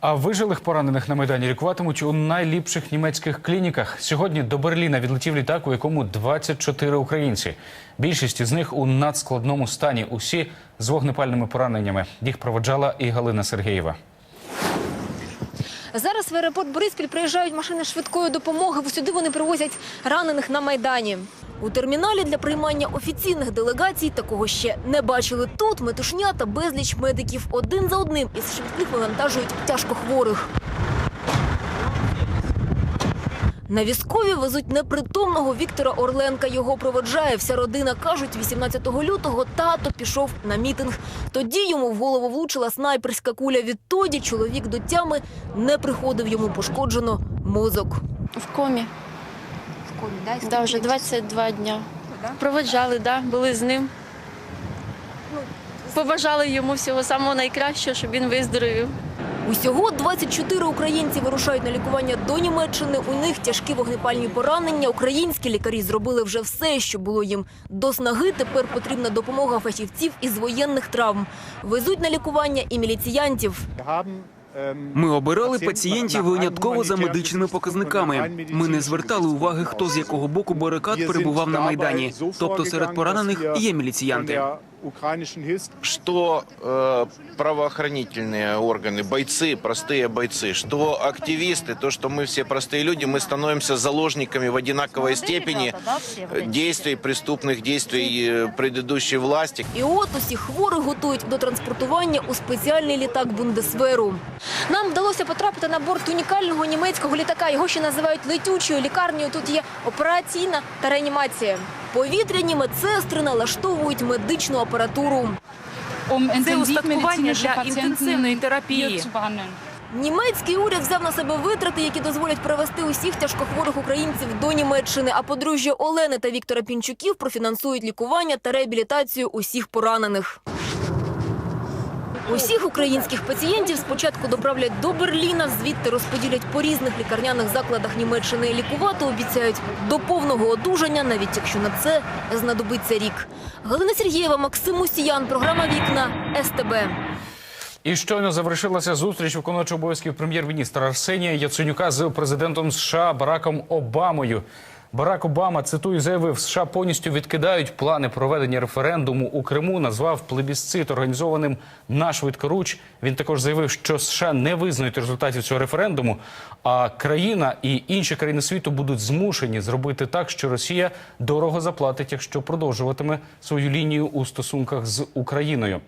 А вижилих поранених на майдані лікуватимуть у найліпших німецьких клініках. Сьогодні до Берліна відлетів літак, у якому 24 українці. Більшість із них у надскладному стані. Усі з вогнепальними пораненнями. Їх проводжала і Галина Сергієва. Зараз в аеропорт Бориспіль приїжджають машини швидкої допомоги. Сюди вони привозять ранених на майдані. У терміналі для приймання офіційних делегацій такого ще не бачили. Тут метушня та безліч медиків один за одним із швидких вивантажують тяжкохворих. На візкові везуть непритомного Віктора Орленка. Його проводжає вся родина. Кажуть, 18 лютого тато пішов на мітинг. Тоді йому в голову влучила снайперська куля. Відтоді чоловік до тями не приходив. Йому пошкоджено мозок. В комі. В комі, да? Да, вже 22 дня. Проведжали, да, були з ним. Побажали йому всього самого найкращого, щоб він виздоровів. Усього 24 українці вирушають на лікування до Німеччини. У них тяжкі вогнепальні поранення. Українські лікарі зробили вже все, що було їм до снаги. Тепер потрібна допомога фахівців із воєнних травм. Везуть на лікування і міліціянтів. Ми обирали пацієнтів винятково за медичними показниками. Ми не звертали уваги, хто з якого боку барикад перебував на майдані. Тобто серед поранених є міліціянти что э, правоохранительные органы, бойцы, простые бойцы, что активисты, то, что мы все простые люди, мы становимся заложниками в одинаковой степени э, действий, преступных действий э, предыдущей власти. І от усіх хворих готують до транспортування у спеціальний літак Бундесверу. Нам вдалося потрапити на борт унікального німецького літака. Його ще називають летючою лікарнею. Тут є операційна та реанімація. Повітряні медсестри налаштовують медичну апаратуру. Це устаткування для інтенсивної терапії. Німецький уряд взяв на себе витрати, які дозволять привезти усіх тяжкохворих українців до Німеччини. А подружжя Олени та Віктора Пінчуків профінансують лікування та реабілітацію усіх поранених. Усіх українських пацієнтів спочатку доправлять до Берліна, звідти розподілять по різних лікарняних закладах Німеччини. Лікувати обіцяють до повного одужання, навіть якщо на це знадобиться рік. Галина Сергієва, Максим Мусіян, програма Вікна СТБ. І щойно завершилася зустріч виконуючого обов'язків прем'єр-міністра Арсенія Яценюка з президентом США Бараком Обамою. Барак Обама цитую заявив, США повністю відкидають плани проведення референдуму у Криму. Назвав плебісцит організованим на швидкоруч. Він також заявив, що США не визнають результатів цього референдуму. А країна і інші країни світу будуть змушені зробити так, що Росія дорого заплатить, якщо продовжуватиме свою лінію у стосунках з Україною.